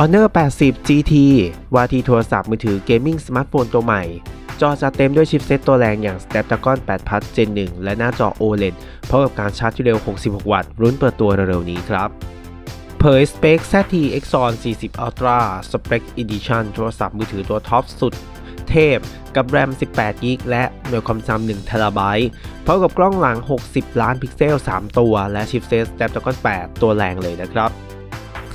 Honor 80 GT ว่าที่โทรศัพท์มือถือเกมมิ่งสมาร์ทโฟนตัวใหม่ จอจะเต็มด้วยชิปเซตตัวแรงอย่าง Snapdragon 8 Plus Gen 1 และหน้าจอ OLED พร้อมกับการชาร์จที่เร็ว 66 วัตต์ รุ่นเปิดตัวเร็วๆนี้ครับ เผยสเปค ZT Exon 40 Ultra Spec Edition โทรศัพท์มือถือตัวท็อปสุดเทพ กับแรม 18 กิก และหน่วยความจำ1 t b พร้อมกับกล้องหลัง 60 ล้านพิกเซล 3 ตัว และชิปเซต Snapdragon 8 ตัวแรงเลยนะครับ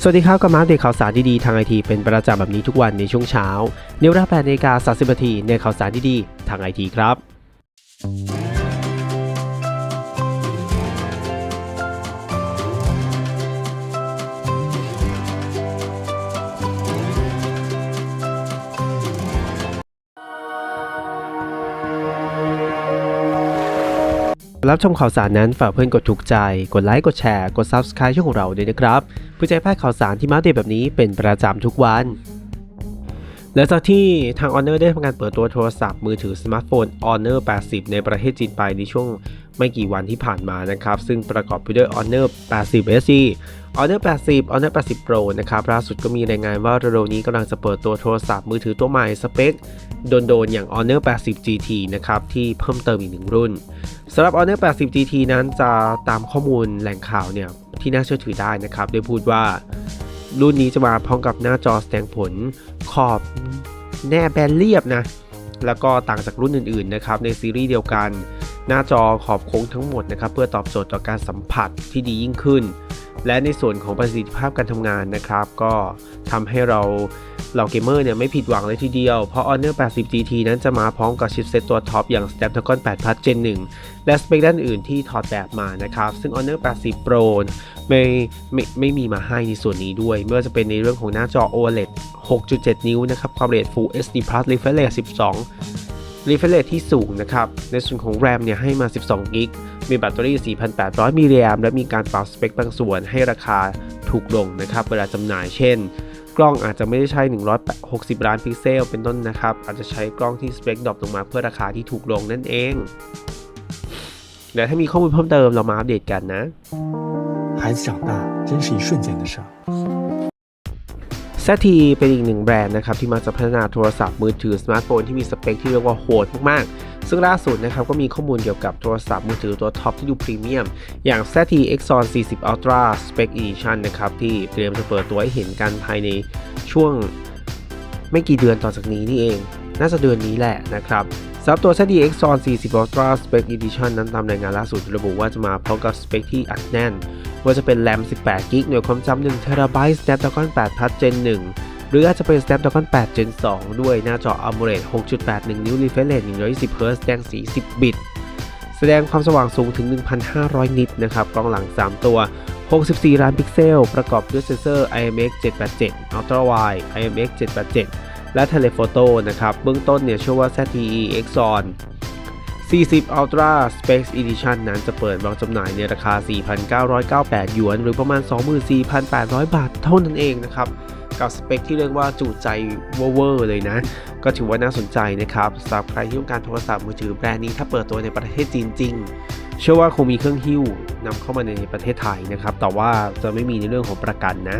สวัสดีครับกับมาอัปเดตข่าวสารดีๆทางไอทีเป็นประจำแบบนี้ทุกวันในช่วงเช้า เนวราแปนาฬิกา30นาทีในข่าวสารดีๆทางไอทีครับ รับชมข่าวสารนั้นฝากเพื่อนกดถูกใจ กดไลค์กดแชร์กด Subscribe ช่องของเราด้วยนะครับเพื่อจะให้พลาดข่าวสารที่มาเดตแบบนี้เป็นประจำทุกวัน หลังจากที่ทาง Honor ได้ทำการเปิดตัวโทรศัพท์มือถือสมาร์ทโฟน Honor 80 ในประเทศจีนไปในช่วงไม่กี่วันที่ผ่านมานะครับ ซึ่งประกอบไปด้วย Honor 80 SE Honor 80 Honor 80 Pro นะครับล่าสุดก็มีรายงานว่าเร็วๆนี้กำลังจะเปิดตัวโทรศัพท์มือถือตัวใหม่สเปคโดนๆอย่าง Honor 80 GT นะครับที่เพิ่มเติมอีกหนึ่งรุ่นสำหรับ Honor 80 GT นั้นจะตามข้อมูลแหล่งข่าวเนี่ยที่น่าเชื่อถือได้นะครับโดยพูดว่า รุ่นนี้จะมาพร้อมกับหน้าจอแสดงผลขอบแนบแบนเรียบนะ แล้วก็ต่างจากรุ่นอื่นๆนะครับในซีรีส์เดียวกัน หน้าจอขอบโค้งทั้งหมดนะครับเพื่อตอบโจทย์ต่อการสัมผัสที่ดียิ่งขึ้น และในส่วนของประสิทธิภาพการทำงานนะครับ ก็ทำให้เราเราเกมเมอร์เนี่ยไม่ผิดหวังเลยทีเดียว เพราะ Honor 80 GT นั้นจะมาพร้อมกับชิปเซตตัวท็อปอย่าง Snapdragon 8 Plus Gen 1 และสเปคด้านอื่นที่ถอดแบบมานะครับ ซึ่ง Honor 80 Pro ไม่ไม่ไม่มีมาให้ในส่วนนี้ด้วย ไม่ว่าจะเป็นในเรื่องของหน้าจอ OLED 6.7 นิ้วนะครับ ความละเอียด Full HD Plus Refresh Rate 12 Refresh Rate ที่สูงนะครับ ในส่วนของ RAM เนี่ยให้มา 12กิกมีแบตเตอรี่ 4,800 มิลลิแอมและมีการปรับสเปคบางส่วนให้ราคาถูกลงนะครับ เวลาจำหน่ายเช่น กล้องอาจจะไม่ได้ใช้ 160 ล้านพิกเซล เป็นต้นนะครับ อาจจะใช้กล้องที่สเปคดรอปลงมาเพื่อราคาที่ถูกลงนั่นเองเดี๋ยวถ้ามีข้อมูลเพิ่มเติมเรามาอัปเดตกันนะ 孩子长大真是一瞬间的事儿。 ZT เป็นอีกหนึ่งแบรนด์นะครับที่มาจะพัฒนาโทรศัพท์มือถือสมาร์ทโฟนที่มีสเปคที่เรียกว่าโหดมากๆ ซึ่งล่าสุดนะครับก็มีข้อมูลเกี่ยวกับโทรศัพท์มือถือตัวท็อปที่ดูพรีเมียม อย่าง ZT Exon 40 Ultra Spec Edition นะครับที่เตรียมจะเปิดตัวให้เห็นกันภายในช่วงไม่กี่เดือนต่อจากนี้นี่เอง น่าจะเดือนนี้แหละนะครับสำหรับตัว ZT Exon 40 Ultra Spec Edition นั้นตามรายงานล่าสุดระบุว่าจะมาพร้อมกับสเปคที่อัดแน่น ว่าจะเป็นแรม 18 กิกหน่วยความจำ1 t b Snapdragon 8 Plus Gen 1 หรืออาจจะเป็น Snapdragon 8 Gen 2 ด้วยหน้าจอ AMOLED 6.81 นิ้ว refresh rate 120 Hz แสดงสี 10 บิต แสดงความสว่างสูงถึง 1,500 นิตนะครับ กล้องหลัง 3 ตัว 64 ล้านพิกเซล ประกอบด้วยเซนเซอร์ IMX 787 Ultra Wide IMX 787 และ Telephoto นะครับ เบื้องต้นเนี่ยเชื่อว่า ZTE Exon 40 Ultra Specs Edition นั้นจะเปิดวางจำหน่ายในราคา 4,998 หยวน หรือประมาณ 24,800 บาทเท่านั้นเองนะครับ กับสเปคที่เรียกว่าจูใจเวอร์เลยนะ ก็ถือว่าน่าสนใจนะครับสำหรับใครที่ต้องการโทรศัพท์มือถือแบรนด์นี้ถ้าเปิดตัวในประเทศจีนจริง เชื่อว่าคงมีเครื่องหิ้วนำเข้ามาในประเทศไทยนะครับ แต่ว่าจะไม่มีในเรื่องของประกันนะ